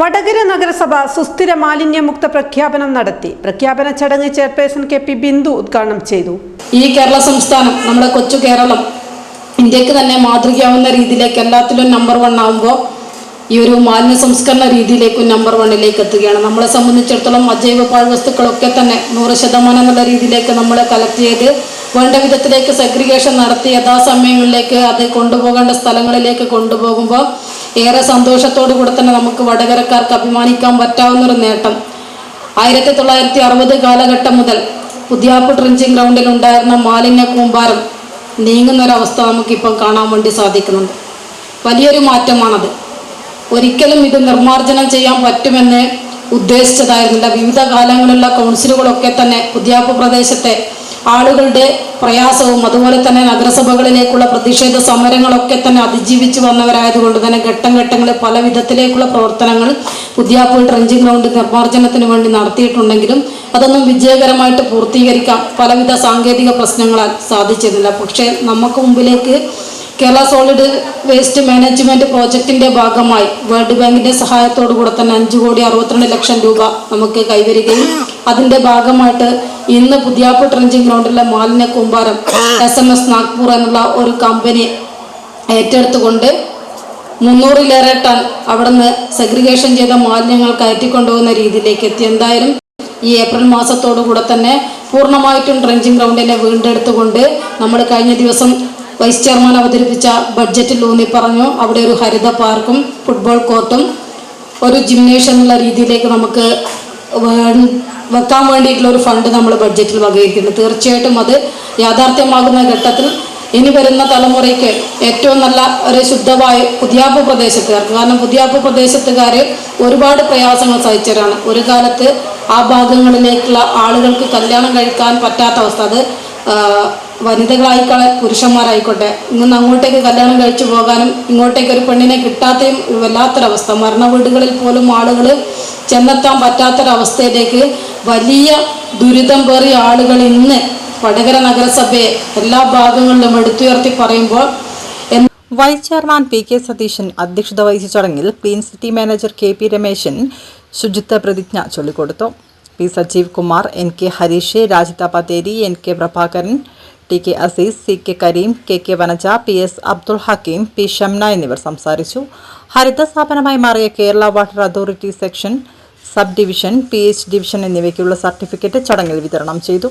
വടകര നഗരസഭ സുസ്ഥിര മാലിന്യമുക്ത പ്രഖ്യാപനം നടത്തി. പ്രഖ്യാപന ചടങ്ങ് ചെയർപേഴ്സൺ കെ പി ബിന്ദു ഉദ്ഘാടനം ചെയ്തു. ഈ കേരള സംസ്ഥാനം നമ്മുടെ കൊച്ചു കേരളം ഇന്ത്യയ്ക്ക് തന്നെ മാതൃകയാവുന്ന രീതിയിലേക്ക് എല്ലാത്തിലും നമ്പർ വൺ ആകുമ്പോൾ ഈ ഒരു മാലിന്യ സംസ്കരണ രീതിയിലേക്കും നമ്പർ വണ്ണിലേക്ക് എത്തുകയാണ്. നമ്മളെ സംബന്ധിച്ചിടത്തോളം അജൈവ പാഴ്വസ്തുക്കളൊക്കെ തന്നെ നൂറ് ശതമാനം എന്നുള്ള രീതിയിലേക്ക് നമ്മൾ കളക്ട് ചെയ്ത് വേണ്ട വിധത്തിലേക്ക് സെഗ്രിഗേഷൻ നടത്തി യഥാസമയങ്ങളിലേക്ക് അത് കൊണ്ടുപോകേണ്ട സ്ഥലങ്ങളിലേക്ക് കൊണ്ടുപോകുമ്പോൾ ഏറെ സന്തോഷത്തോടു കൂടെ തന്നെ നമുക്ക് വടകരക്കാർക്ക് അഭിമാനിക്കാൻ പറ്റാവുന്നൊരു നേട്ടം. ആയിരത്തി തൊള്ളായിരത്തി അറുപത് കാലഘട്ടം മുതൽ പുതിയാപ്പ് ട്രെഞ്ചിങ് ഗ്രൗണ്ടിൽ ഉണ്ടായിരുന്ന മാലിന്യ കൂമ്പാരം നീങ്ങുന്നൊരവസ്ഥ നമുക്കിപ്പം കാണാൻ വേണ്ടി സാധിക്കുന്നുണ്ട്. വലിയൊരു മാറ്റമാണത്. ഒരിക്കലും ഇത് നിർമ്മാർജനം ചെയ്യാൻ പറ്റുമെന്ന് ഉദ്ദേശിച്ചതായിരുന്നില്ല. വിവിധ കാലങ്ങളിലുള്ള കൗൺസിലുകളൊക്കെ തന്നെ പുതിയാപ്പ് പ്രദേശത്തെ ആളുകളുടെ പ്രയാസവും അതുപോലെ തന്നെ നഗരസഭകളിലേക്കുള്ള പ്രതിഷേധ സമരങ്ങളൊക്കെ തന്നെ അതിജീവിച്ച് വന്നവരായതുകൊണ്ട് തന്നെ ഘട്ടം ഘട്ടങ്ങളിൽ പല വിധത്തിലേക്കുള്ള പ്രവർത്തനങ്ങൾ പുതിയാപ്പ് ട്രഞ്ചിങ് ഗ്രൗണ്ട് നിർമ്മാർജനത്തിന് വേണ്ടി നടത്തിയിട്ടുണ്ടെങ്കിലും അതൊന്നും വിജയകരമായിട്ട് പൂർത്തീകരിക്കാൻ പലവിധ സാങ്കേതിക പ്രശ്നങ്ങളാൽ സാധിച്ചിരുന്നില്ല. പക്ഷേ നമുക്ക് മുമ്പിലേക്ക് കേരള സോളിഡ് വേസ്റ്റ് മാനേജ്മെന്റ് പ്രോജക്റ്റിന്റെ ഭാഗമായി വേൾഡ് ബാങ്കിന്റെ സഹായത്തോടു കൂടെ തന്നെ അഞ്ചു കോടി അറുപത്തിരണ്ട് ലക്ഷം രൂപ നമുക്ക് കൈവരികയും അതിന്റെ ഭാഗമായിട്ട് ഇന്ന് പുതിയാപ്പ് ട്രഞ്ചിങ് ഗ്രൗണ്ടിലെ മാലിന്യ കൂമ്പാരം എസ് എം എസ് നാഗ്പൂർ എന്നുള്ള ഒരു കമ്പനി ഏറ്റെടുത്തുകൊണ്ട് മുന്നൂറിലേറെ ടൺ അവിടുന്ന് സെഗ്രിഗേഷൻ ചെയ്ത മാലിന്യങ്ങൾ കയറ്റിക്കൊണ്ടുപോകുന്ന രീതിയിലേക്ക് എത്തി. എന്തായാലും ഈ ഏപ്രിൽ മാസത്തോടു കൂടെ തന്നെ പൂർണമായിട്ടും ട്രഞ്ചിങ് ഗ്രൗണ്ടിനെ വീണ്ടെടുത്തുകൊണ്ട് നമ്മൾ കഴിഞ്ഞ ദിവസം വൈസ് ചെയർമാൻ അവതരിപ്പിച്ച ബഡ്ജറ്റിൽ ഊന്നി പറഞ്ഞു അവിടെ ഒരു ഹരിത പാർക്കും ഫുട്ബോൾ കോർട്ടും ഒരു ജിംനേഷ്യം എന്നുള്ള രീതിയിലേക്ക് നമുക്ക് വെക്കാൻ വേണ്ടിയിട്ടുള്ള ഒരു ഫണ്ട് നമ്മൾ ബഡ്ജറ്റിൽ വകയിരിക്കുന്നു തീർച്ചയായിട്ടും അത് യാഥാർത്ഥ്യമാകുന്ന ഘട്ടത്തിൽ ഇനി വരുന്ന തലമുറയ്ക്ക് ഏറ്റവും നല്ല ഒരു ശുദ്ധമായ പുതിയാപ്പ് പ്രദേശത്തുകാർക്ക് കാരണം പുതിയാപ്പ് പ്രദേശത്തുകാർ ഒരുപാട് പ്രയാസങ്ങൾ സഹിച്ചവരാണ്. ഒരു കാലത്ത് ആ ഭാഗങ്ങളിലേക്കുള്ള ആളുകൾക്ക് കല്യാണം കഴിക്കാൻ പറ്റാത്ത അവസ്ഥ. അത് ആ, വനിതകളായിക്കോട്ടെ പുരുഷന്മാരായിക്കോട്ടെ ഇങ്ങനെ അങ്ങോട്ടേക്ക് കല്യാണം കഴിച്ചു പോകാനും ഇങ്ങോട്ടേക്ക് ഒരു പെണ്ണിനെ കിട്ടാത്തയും വല്ലാത്തൊരവസ്ഥ. മരണ വീടുകളിൽ പോലും ആളുകൾ ചെന്നെത്താൻ പറ്റാത്തൊരവസ്ഥയിലേക്ക് വലിയ ദുരിതം പേറിയ ആളുകൾ ഇന്ന് വടകര നഗരസഭയെ എല്ലാ ഭാഗങ്ങളിലും എടുത്തുയർത്തി പറയുമ്പോൾ vice chairman P K Satheesan അധ്യക്ഷത വഹിച്ച ചടങ്ങിൽ clean city manager K P Rameshan ശുചിത്വ പ്രതിജ്ഞ ചൊല്ലിക്കൊടുത്തു. P Sajeev Kumar N K Hareesh Rajitha Patheri N K Prabhakaran T K Azeez C K Kareem K K Vanaja P S Abdul Hakeem P Shamna എന്നിവർ സംസാരിച്ചു. ഹരിത സ്ഥാപനമായി മാറിയ Kerala water authority section sub division P H division എന്നിവയ്ക്കുള്ള certificate ചടങ്ങിൽ വിതരണം ചെയ്തു.